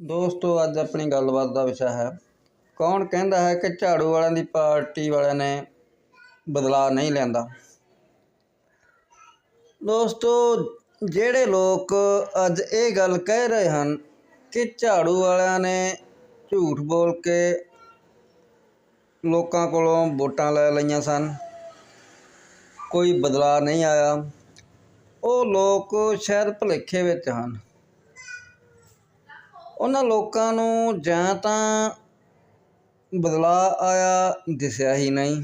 ਦੋਸਤੋ, ਅੱਜ ਆਪਣੀ ਗੱਲਬਾਤ ਦਾ ਵਿਸ਼ਾ ਹੈ, ਕੌਣ ਕਹਿੰਦਾ ਹੈ ਕਿ ਝਾੜੂ ਵਾਲਿਆਂ ਦੀ ਪਾਰਟੀ ਵਾਲਿਆਂ ਨੇ ਬਦਲਾਅ ਨਹੀਂ ਲੈਂਦਾ ਦੋਸਤੋ, ਜਿਹੜੇ ਲੋਕ ਅੱਜ ਇਹ ਗੱਲ ਕਹਿ ਰਹੇ ਹਨ ਕਿ ਝਾੜੂ ਵਾਲਿਆਂ ਨੇ ਝੂਠ ਬੋਲ ਕੇ ਲੋਕਾਂ ਕੋਲੋਂ ਵੋਟਾਂ ਲੈ ਲਈਆਂ ਸਨ, ਕੋਈ ਬਦਲਾਅ ਨਹੀਂ ਆਇਆ, ਉਹ ਲੋਕ ਸ਼ਾਇਦ ਭੁਲੇਖੇ ਵਿੱਚ ਹਨ। ਉਹਨਾਂ ਲੋਕਾਂ ਨੂੰ ਜਾਂ ਤਾਂ ਬਦਲਾਅ ਆਇਆ, ਦਿਸਿਆ ਹੀ ਨਹੀਂ।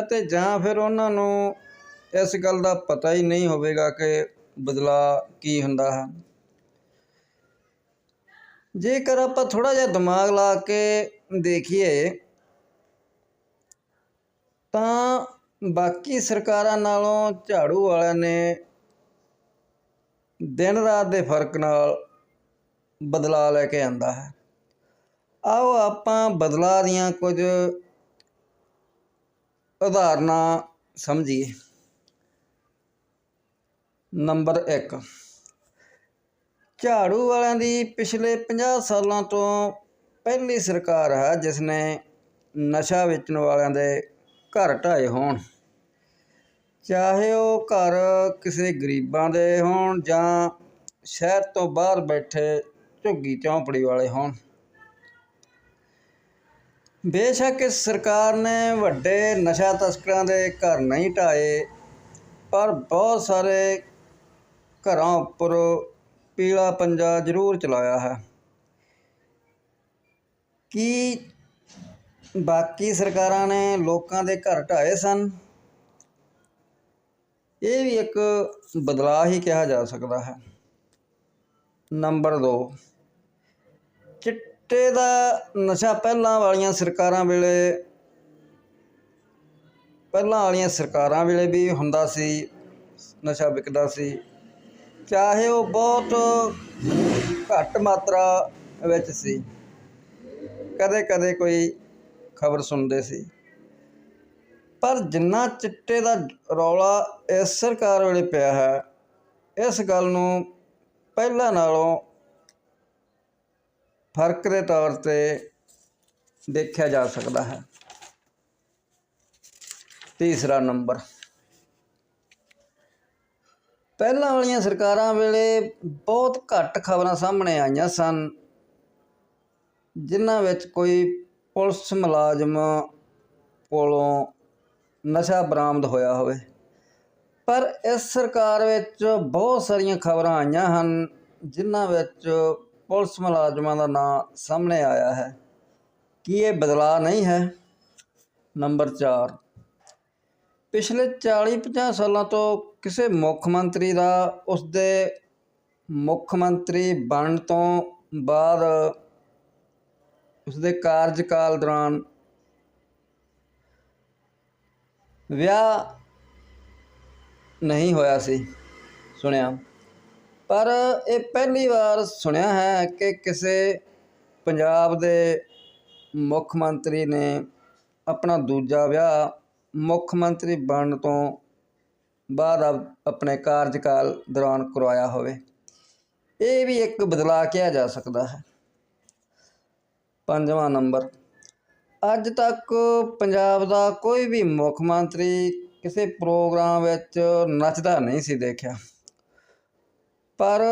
ਅਤੇ ਜਾਂ ਫਿਰ ਉਹਨਾਂ ਨੂੰ ਇਸ ਗੱਲ ਦਾ ਪਤਾ ਹੀ ਨਹੀਂ ਹੋਵੇਗਾ ਕਿ ਬਦਲਾਅ ਕੀ ਹੁੰਦਾ ਹੈ। ਜੇਕਰ ਆਪਾਂ ਥੋੜਾ ਜਿਹਾ ਦਿਮਾਗ ਲਾ ਕੇ ਦੇਖੀਏ, ਤਾਂ ਬਾਕੀ ਸਰਕਾਰਾਂ ਨਾਲੋਂ ਝਾੜੂ ਵਾਲਿਆਂ ਨੇ ਦਿਨ ਰਾਤ ਦੇ ਫ਼ਰਕ ਨਾਲ ਬਦਲਾਅ ਲੈ ਕੇ ਆਂਦਾ ਹੈ। ਆਓ ਆਪਾਂ ਬਦਲਾਅ ਦੀਆਂ ਕੁਝ ਉਦਾਹਰਨਾਂ ਸਮਝੀਏ। ਨੰਬਰ 1 ਝਾੜੂ ਵਾਲਿਆਂ ਦੀ ਪਿਛਲੇ 50 ਸਾਲਾਂ ਤੋਂ ਪਹਿਲੀ ਸਰਕਾਰ ਹੈ ਜਿਸ ਨੇ ਨਸ਼ਾ ਵੇਚਣ ਵਾਲਿਆਂ ਦੇ ਘਰ ਢਾਏ ਹੋਣ। ਚਾਹੇ ਉਹ ਘਰ ਕਿਸੇ ਗਰੀਬਾਂ ਦੇ ਹੋਣ ਜਾਂ ਸ਼ਹਿਰ ਤੋਂ ਬਾਹਰ ਬੈਠੇ ਝੁੱਗੀ ਝੌਂਪੜੀ ਵਾਲੇ ਹੋਣ। ਬੇਸ਼ੱਕ ਇਸ ਸਰਕਾਰ ਨੇ ਵੱਡੇ ਨਸ਼ਾ ਤਸਕਰਾਂ ਦੇ ਘਰ ਨਹੀਂ ਢਾਏ, ਪਰ ਬਹੁਤ ਸਾਰੇ ਘਰਾਂ ਉੱਪਰ ਪੀਲਾ ਪੰਜਾ ਜ਼ਰੂਰ ਚਲਾਇਆ ਹੈ। ਕੀ ਬਾਕੀ ਸਰਕਾਰਾਂ ਨੇ ਲੋਕਾਂ ਦੇ ਘਰ ਢਾਏ ਸਨ? ਇਹ ਵੀ ਇੱਕ ਬਦਲਾਅ ਹੀ ਕਿਹਾ ਜਾ ਸਕਦਾ ਹੈ। ਨੰਬਰ 2 ਚਿੱਟੇ ਦਾ ਨਸ਼ਾ ਪਹਿਲਾਂ ਵਾਲੀਆਂ ਸਰਕਾਰਾਂ ਵੇਲੇ, ਪਹਿਲਾਂ ਵਾਲੀਆਂ ਸਰਕਾਰਾਂ ਵੇਲੇ ਵੀ ਹੁੰਦਾ ਸੀ, ਨਸ਼ਾ ਵਿਕਦਾ ਸੀ। ਚਾਹੇ ਉਹ ਬਹੁਤ ਘੱਟ ਮਾਤਰਾ ਵਿੱਚ ਸੀ। ਕਦੇ ਕਦੇ ਕੋਈ ਖਬਰ ਸੁਣਦੇ ਸੀ। ਪਰ ਜਿੰਨਾ ਚਿੱਟੇ ਦਾ ਰੌਲਾ ਇਸ ਸਰਕਾਰ ਵੇਲੇ ਪਿਆ ਹੈ, ਇਸ ਗੱਲ ਨੂੰ ਪਹਿਲਾਂ ਨਾਲੋਂ ਫ਼ਰਕ ਦੇ ਤੌਰ ਤੇ ਦੇਖਿਆ ਜਾ ਸਕਦਾ ਹੈ। ਤੀਸਰਾ ਨੰਬਰ। ਪਹਿਲਾਂ ਵਾਲੀਆਂ ਸਰਕਾਰਾਂ ਵੇਲੇ ਬਹੁਤ ਘੱਟ ਖਬਰਾਂ ਸਾਹਮਣੇ ਆਈਆਂ ਸਨ, ਜਿਨ੍ਹਾਂ ਵਿੱਚ ਕੋਈ ਪੁਲਿਸ ਮੁਲਾਜ਼ਮ ਕੋਲੋਂ ਨਸ਼ਾ ਬਰਾਮਦ ਹੋਇਆ ਹੋਵੇ। ਪਰ ਇਸ ਸਰਕਾਰ ਵਿੱਚ ਬਹੁਤ ਸਾਰੀਆਂ ਖਬਰਾਂ ਆਈਆਂ ਹਨ, ਜਿਨ੍ਹਾਂ ਵਿੱਚ ਪੁਲਿਸ ਮੁਲਾਜ਼ਮਾਂ ਦਾ ਨਾਂ ਸਾਹਮਣੇ ਆਇਆ ਹੈ। ਕੀ ਇਹ ਬਦਲਾਅ ਨਹੀਂ ਹੈ? ਨੰਬਰ 4 ਪਿਛਲੇ 40-50 ਸਾਲਾਂ ਤੋਂ ਕਿਸੇ ਮੁੱਖ ਮੰਤਰੀ ਦਾ ਉਸਦੇ ਮੁੱਖ ਮੰਤਰੀ ਬਣਨ ਤੋਂ ਬਾਅਦ ਉਸਦੇ ਕਾਰਜਕਾਲ ਦੌਰਾਨ ਵਿਆਹ ਨਹੀਂ ਹੋਇਆ ਸੀ, ਸੁਣਿਆ। ਪਰ ਇਹ ਪਹਿਲੀ ਵਾਰ ਸੁਣਿਆ ਹੈ ਕਿ ਕਿਸੇ ਪੰਜਾਬ ਦੇ ਮੁੱਖ ਮੰਤਰੀ ਨੇ ਆਪਣਾ ਦੂਜਾ ਵਿਆਹ ਮੁੱਖ ਮੰਤਰੀ ਬਣਨ ਤੋਂ ਬਾਅਦ ਆਪਣੇ ਕਾਰਜਕਾਲ ਦੌਰਾਨ ਕਰਵਾਇਆ ਹੋਵੇ। ਇਹ ਵੀ ਇੱਕ ਬਦਲਾਅ ਕਿਹਾ ਜਾ ਸਕਦਾ ਹੈ। ਪੰਜਵਾਂ ਨੰਬਰ। ਅੱਜ ਤੱਕ ਪੰਜਾਬ ਦਾ ਕੋਈ ਵੀ ਮੁੱਖ ਮੰਤਰੀ ਕਿਸੇ ਪ੍ਰੋਗਰਾਮ ਵਿੱਚ ਨੱਚਦਾ ਨਹੀਂ ਸੀ ਦੇਖਿਆ। ਪਰ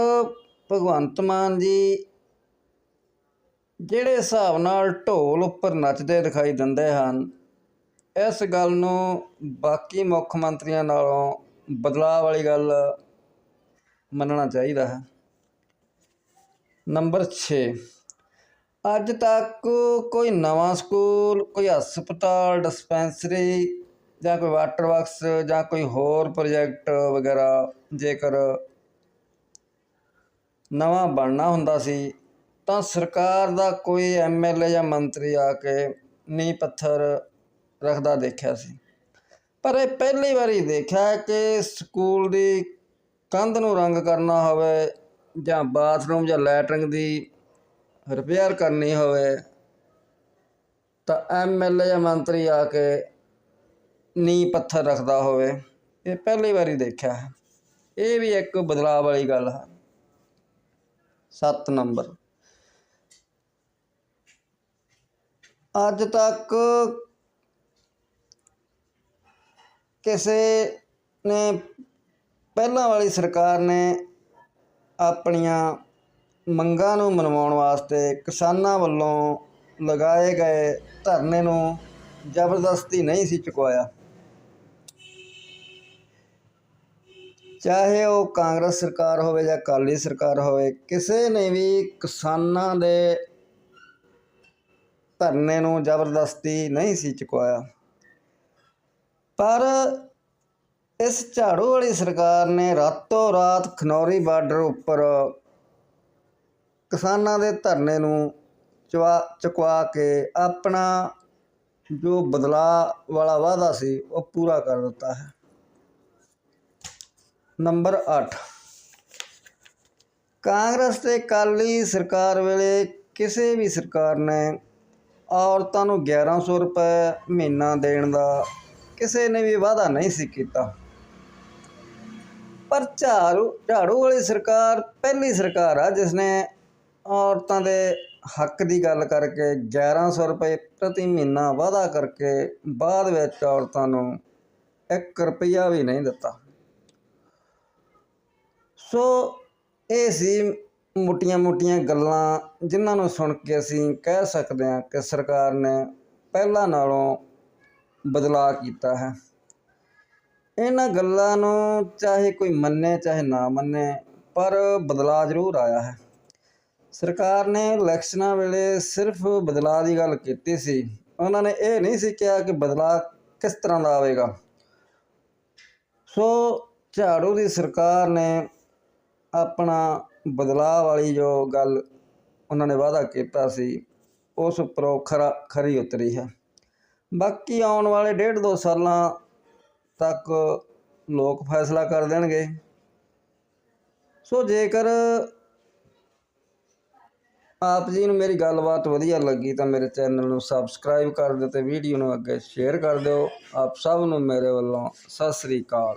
ਭਗਵੰਤ ਮਾਨ ਜੀ ਜਿਹੜੇ ਹਿਸਾਬ ਨਾਲ ਢੋਲ ਉੱਪਰ ਨੱਚਦੇ ਦਿਖਾਈ ਦਿੰਦੇ ਹਨ, ਇਸ ਗੱਲ ਨੂੰ ਬਾਕੀ ਮੁੱਖ ਮੰਤਰੀਆਂ ਨਾਲੋਂ ਬਦਲਾਅ ਵਾਲੀ ਗੱਲ ਮੰਨਣਾ ਚਾਹੀਦਾ ਹੈ। ਨੰਬਰ 6 ਅੱਜ ਤੱਕ ਕੋਈ ਨਵਾਂ ਸਕੂਲ, ਕੋਈ ਹਸਪਤਾਲ, ਡਿਸਪੈਂਸਰੀ ਜਾਂ ਕੋਈ ਵਾਟਰ ਵਰਕਸ ਜਾਂ ਕੋਈ ਹੋਰ ਪ੍ਰੋਜੈਕਟ ਵਗੈਰਾ, ਜੇਕਰ ਨਵਾਂ ਬਣਨਾ ਹੁੰਦਾ ਸੀ, ਤਾਂ ਸਰਕਾਰ ਦਾ ਕੋਈ ਐਮਐਲਏ ਜਾਂ ਮੰਤਰੀ ਆ ਕੇ ਨੀਂਹ ਪੱਥਰ ਰੱਖਦਾ ਦੇਖਿਆ ਸੀ। ਪਰ ਇਹ ਪਹਿਲੀ ਵਾਰੀ ਦੇਖਿਆ ਕਿ ਸਕੂਲ ਦੀ ਕੰਧ ਨੂੰ ਰੰਗ ਕਰਨਾ ਹੋਵੇ ਜਾਂ ਬਾਥਰੂਮ ਜਾਂ ਲੈਟਰਿੰਗ ਦੀ ਰਿਪੇਅਰ ਕਰਨੀ ਹੋਵੇ, ਤਾਂ ਐਮਐਲਏ ਜਾਂ ਮੰਤਰੀ ਆ ਕੇ ਨੀਂਹ ਪੱਥਰ ਰੱਖਦਾ ਹੋਵੇ, ਇਹ ਪਹਿਲੀ ਵਾਰੀ ਦੇਖਿਆ ਹੈ। ਇਹ ਵੀ ਇੱਕ ਬਦਲਾਅ ਵਾਲੀ ਗੱਲ ਹੈ। 7 ਨੰਬਰ। ਅੱਜ ਤੱਕ ਕਿਸੇ ਨੇ, ਪਹਿਲਾਂ ਵਾਲੀ ਸਰਕਾਰ ਨੇ ਆਪਣੀਆਂ ਮੰਗਾਂ ਨੂੰ ਮਨਵਾਉਣ ਵਾਸਤੇ ਕਿਸਾਨਾਂ ਵੱਲੋਂ ਲਗਾਏ ਗਏ ਧਰਨੇ ਨੂੰ ਜ਼ਬਰਦਸਤੀ ਨਹੀਂ ਸੀ ਚੁਕਵਾਇਆ। ਚਾਹੇ ਉਹ ਕਾਂਗਰਸ ਸਰਕਾਰ ਹੋਵੇ ਜਾਂ ਅਕਾਲੀ ਸਰਕਾਰ ਹੋਵੇ, ਕਿਸੇ ਨੇ ਵੀ ਕਿਸਾਨਾਂ ਦੇ ਧਰਨੇ ਨੂੰ ਜ਼ਬਰਦਸਤੀ ਨਹੀਂ ਸੀ ਚੁਕਵਾਇਆ। ਪਰ ਇਸ ਝਾੜੂ ਵਾਲੀ ਸਰਕਾਰ ਨੇ ਰਾਤੋਂ ਰਾਤ ਖਨੌਰੀ ਬਾਰਡਰ ਉੱਪਰ ਕਿਸਾਨਾਂ ਦੇ ਧਰਨੇ ਨੂੰ ਚਵਾ, ਚੁਕਵਾ ਕੇ ਆਪਣਾ ਜੋ ਬਦਲਾਅ ਵਾਲਾ ਵਾਅਦਾ ਸੀ, ਉਹ ਪੂਰਾ ਕਰ ਦਿੱਤਾ ਹੈ। ਨੰਬਰ 8 ਕਾਂਗਰਸ ਤੇ ਅਕਾਲੀ ਸਰਕਾਰ ਵੇਲੇ ਕਿਸੇ ਵੀ ਸਰਕਾਰ ਨੇ ਔਰਤਾਂ ਨੂੰ 1100 ਰੁਪਏ ਮਹੀਨਾ ਦੇਣ ਦਾ ਕਿਸੇ ਨੇ ਵੀ ਵਾਅਦਾ ਨਹੀਂ ਸੀ ਕੀਤਾ। ਪਰ ਝਾੜੂ ਝਾੜੂ ਵਾਲੀ ਸਰਕਾਰ ਪਹਿਲੀ ਸਰਕਾਰ ਆ ਜਿਸ ਨੇ ਔਰਤਾਂ ਦੇ ਹੱਕ ਦੀ ਗੱਲ ਕਰਕੇ 1100 ਰੁਪਏ ਪ੍ਰਤੀ ਮਹੀਨਾ ਵਾਅਦਾ ਕਰਕੇ ਬਾਅਦ ਵਿੱਚ ਔਰਤਾਂ ਨੂੰ 1 ਰੁਪਿਆ ਵੀ ਨਹੀਂ ਦਿੱਤਾ। ਸੋ ਇਹ ਸੀ ਮੋਟੀਆਂ-ਮੋਟੀਆਂ ਗੱਲਾਂ ਜਿਨ੍ਹਾਂ ਨੂੰ ਸੁਣ ਕੇ ਅਸੀਂ ਕਹਿ ਸਕਦੇ ਹਾਂ ਕਿ ਸਰਕਾਰ ਨੇ ਪਹਿਲਾਂ ਨਾਲੋਂ ਬਦਲਾਅ ਕੀਤਾ ਹੈ। ਇਹਨਾਂ ਗੱਲਾਂ ਨੂੰ ਚਾਹੇ ਕੋਈ ਮੰਨੇ ਚਾਹੇ ਨਾ ਮੰਨੇ, ਪਰ ਬਦਲਾਅ ਜ਼ਰੂਰ ਆਇਆ ਹੈ। ਸਰਕਾਰ ਨੇ ਇਲੈਕਸ਼ਨਾਂ ਵੇਲੇ ਸਿਰਫ ਬਦਲਾਅ ਦੀ ਗੱਲ ਕੀਤੀ ਸੀ। ਉਹਨਾਂ ਨੇ ਇਹ ਨਹੀਂ ਸੀ ਕਿਹਾ ਕਿ ਬਦਲਾਅ ਕਿਸ ਤਰ੍ਹਾਂ ਦਾ ਆਵੇਗਾ। ਸੋ ਝਾੜੂ ਦੀ ਸਰਕਾਰ ਨੇ ਆਪਣਾ ਬਦਲਾਅ ਵਾਲੀ ਜੋ ਗੱਲ ਉਹਨਾਂ ਨੇ ਵਾਅਦਾ ਕੀਤਾ ਸੀ, ਉਸ ਉੱਪਰੋਂ ਖਰਾ, ਖਰੀ ਉਤਰੀ ਹੈ। ਬਾਕੀ ਆਉਣ ਵਾਲੇ ਡੇਢ ਦੋ ਸਾਲਾਂ ਤੱਕ ਲੋਕ ਫੈਸਲਾ ਕਰ ਦੇਣਗੇ। ਸੋ ਜੇਕਰ ਆਪ ਜੀ ਨੂੰ ਮੇਰੀ ਗੱਲਬਾਤ ਵਧੀਆ ਲੱਗੀ ਤਾਂ ਮੇਰੇ ਚੈਨਲ ਨੂੰ ਸਬਸਕ੍ਰਾਈਬ ਕਰ ਦਿਓ ਤੇ ਵੀਡੀਓ ਨੂੰ ਅੱਗੇ ਸ਼ੇਅਰ ਕਰ ਦਿਓ। ਆਪ ਸਭ ਨੂੰ ਮੇਰੇ ਵੱਲੋਂ ਸਤਿ ਸ੍ਰੀ ਅਕਾਲ।